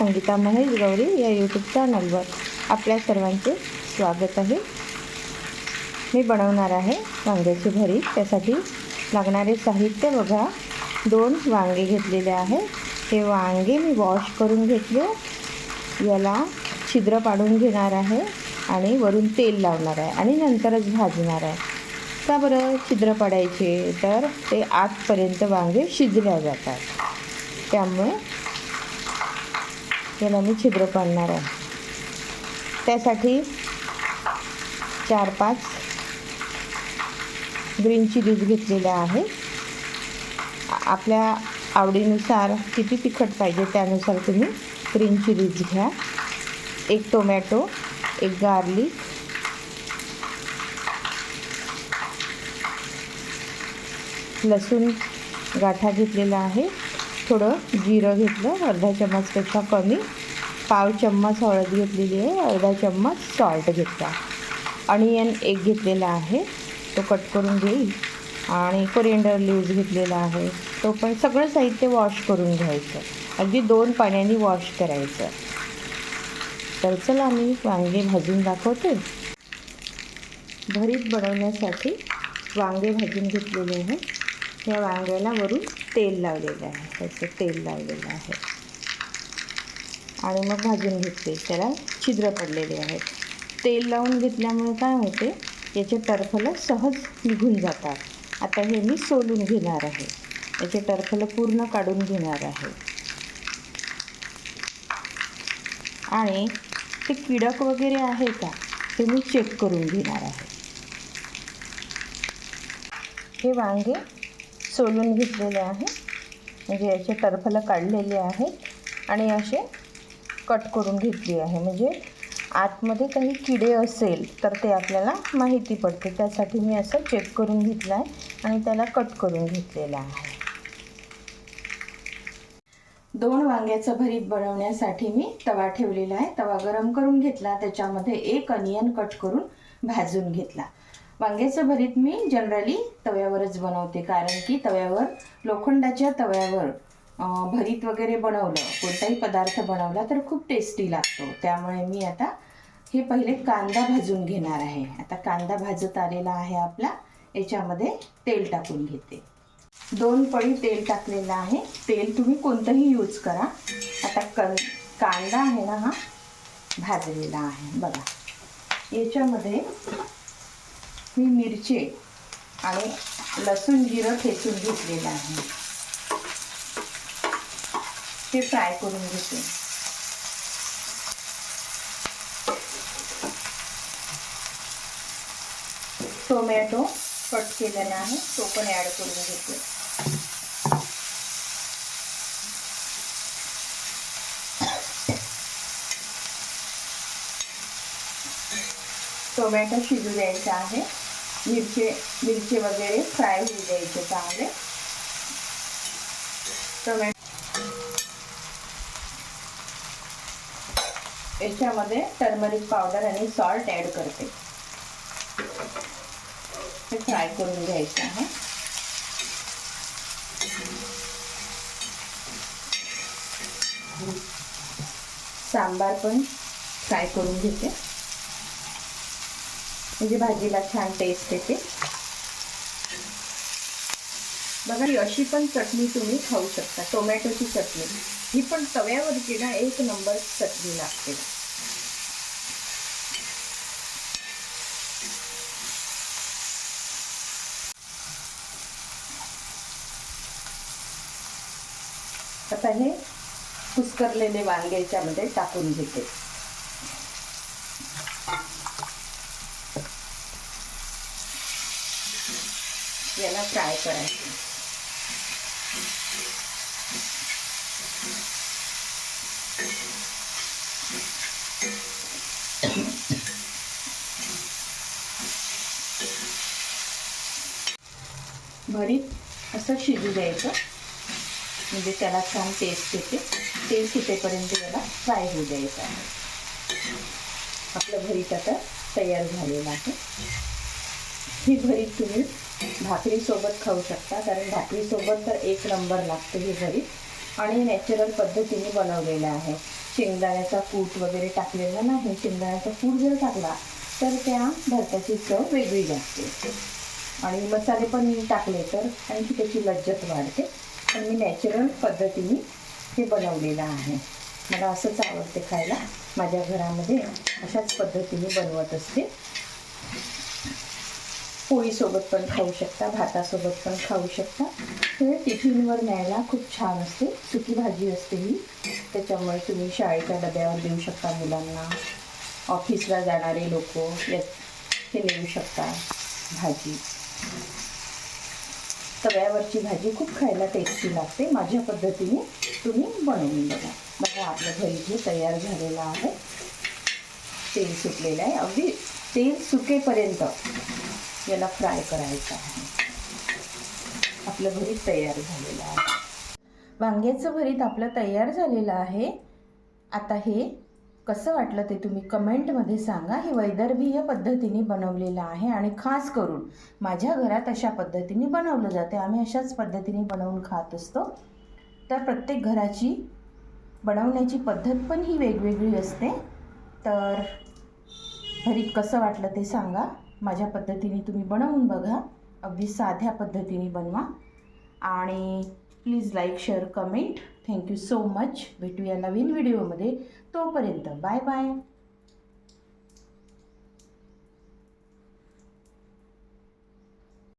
संगीता महेश गौरी या यूट्यूब चॅनलवर आपल्या सर्वांचे स्वागत आहे. मी बनवणार आहे वांग्याची भरी. त्यासाठी लागणारे साहित्य बघा. दोन वांगे घेतलेले आहे हे वांगे मी वॉश करून घेतले. याला छिद्र पाडून घेणार आहे आणि वरून तेल लावणार आहे आणि नंतरच भाजणार आहे. का बरं छिद्र पाडायचे? तर ते आतपर्यंत वांगे शिजल्या जातात. त्यामुळे याला मी छिद्र पाडणार आहे. त्यासाठी चार पाच ग्रीन चिलीज घेतलेल्या आहे आपल्या आवडीनुसार किती तिखट पाहिजे त्यानुसार तुम्ही ग्रीन चिलीज घ्या. एक टोमॅटो एक गार्लिक लसूण गाठा घेतलेला आहे. थोडं जिरं घेतलं अर्धा चम्मचपेक्षा कमी. पाव चम्मच हळद घेतलेली आहे अर्धा चम्मच सॉल्ट घेतला. अनियन एक घेतलेला आहे तो कट करून घेईल. आणि कोरिएंडर लिव्ज घेतलेला आहे तो पण सगळं साहित्य वॉश करून घ्यायचं. अगदी दोन पाण्याने वॉश करायचं. तर चला मी वांगे भाजून दाखवते. भरीत बनवण्यासाठी वांगे भाजून घेतलेले आहे. या वांग्याला वरून तेल लावलेलं आहे. त्याचं तेल लावलेलं आहे. आणि मग भाजून घेतले. त्याला छिद्र पडलेले आहेत. तेल लावून घेतल्यामुळे काय होते? याचे टरफलं सहज निघून जातात. आता हे मी सोलून घेणार आहे. याचे टरफलं पूर्ण काढून घेणार आहे. आणि ते किडक वगैरे आहे का? ते मी चेक करून घेणार आहे. हे वांगे सोलून घेतलेले आहे. म्हणजे याचे टरफलं काढलेले आहेत आणि असे कट करून घेतली आहे. म्हणजे आतमध्ये काही किडे असेल तर ते आपल्याला माहिती पडते. त्यासाठी मी असं चेक करून घेतलं आहे आणि त्याला कट करून घेतलेलं आहे. दोन वांग्याचं भरीत बनवण्यासाठी मी तवा ठेवलेला आहे. तवा गरम करून घेतला. त्याच्यामध्ये एक अनियन कट करून भाजून घेतला. वांग्याचं भरीत मी जनरली तव्यावरच बनवते. कारण की तव्यावर लोखंडाच्या तव्यावर भरीत वगैरे बनवलं कोणताही पदार्थ बनवला तर खूप टेस्टी लागतो. त्यामुळे मी आता हे पहिले कांदा भाजून घेणार आहे. आता कांदा भाजत आलेला आहे आपला. याच्यामध्ये तेल टाकून घेते. दोन पळी तेल टाकलेलं आहे. तेल तुम्ही कोणतंही यूज करा. आता कं कांदा आहे ना हा भाजलेला आहे. बघा. याच्यामध्ये मी मिरची आणि लसूण जिरं ठेचून घेतलेलं आहे. ते फ्राय करून घेते. टोमॅटो कट केलेला आहे तो पण ॲड करून घेते. टोमॅटो शिजू द्यायचा आहे. मिरची मिरची वगैरे फ्राय होऊ द्यायचे चांगले. टोमॅटो. याच्यामध्ये टर्मरिक पावडर आणि सॉल्ट ॲड करते. हे फ्राय करून घ्यायचं आहे. सांबार पण फ्राय करून घेते. म्हणजे भाजीला छान टेस्ट येते. बघा ही अशी पण चटणी तुम्ही खाऊ शकता टोमॅटोची चटणी. ही पण तव्यावरची ना एक नंबर चटणी लागते. आता हे कुस्करलेले वांगे याच्यामध्ये टाकून घेते. याला फ्राय करायचं. भरीत असं शिजू द्यायचं. म्हणजे त्याला छान टेस्ट येते. तेल सुटेपर्यंत त्याला फ्राय होऊ द्यायचं आहे. आपलं भरीत आता तयार झालेलं आहे. ही भरीत तुम्ही भाकरीसोबत खाऊ शकता कारण भाकरीसोबत तर एक नंबर लागते ही घरी. आणि नॅचरल पद्धतीने बनवलेलं आहे. शेंगदाण्याचा कूट वगैरे टाकलेला नाही शेंगदाण्याचा कूट जर टाकला तर त्या भरताची चव वेगळी लागते. आणि मसाले पण मी टाकले तर आणखी त्याची लज्जत वाढते. पण मी नॅचरल पद्धतीने हे बनवलेलं आहे. मला असंच आवडते खायला. माझ्या घरामध्ये अशाच पद्धतीने बनवत असते. पोळीसोबत पण खाऊ शकता भातासोबत पण खाऊ शकता. हे टिफिनवर न्यायला खूप छान असते. सुकी भाजी असते ही. त्याच्यामुळे तुम्ही शाळेच्या डब्यावर देऊ शकता मुलांना. ऑफिसला जाणारे लोक हे नेऊ शकता भाजी. तव्यावरची भाजी खूप खायला टेस्टी लागते. माझ्या पद्धतीने तुम्ही बनवून बघा. बघा आपलं घरी जे तयार झालेलं आहे. तेल सुटलेलं आहे. अगदी तेल सुकेपर्यंत याला फ्राय करायचं आहे. आपलं भरीत तयार झालेलं आहे. वांग्याचं भरीत आपलं तयार झालेलं आहे. आता हे कसं वाटलं ते तुम्ही कमेंटमध्ये सांगा. हे वैदर्भीय पद्धतीने बनवलेलं आहे आणि खास करून माझ्या घरात अशा पद्धतीने बनवलं जाते. आम्ही अशाच पद्धतीने बनवून खात असतो. तर प्रत्येक घराची बनवण्याची पद्धत पण ही वेगवेगळी असते. तर भरीत कसं वाटलं ते सांगा. माझ्या पद्धतीने तुम्ही बनवून बघा. अगदी साध्या पद्धतीने बनवा. आणि please like share comment thank you so much भेटूया नवीन व्हिडिओमध्ये तोपर्यंत बाय बाय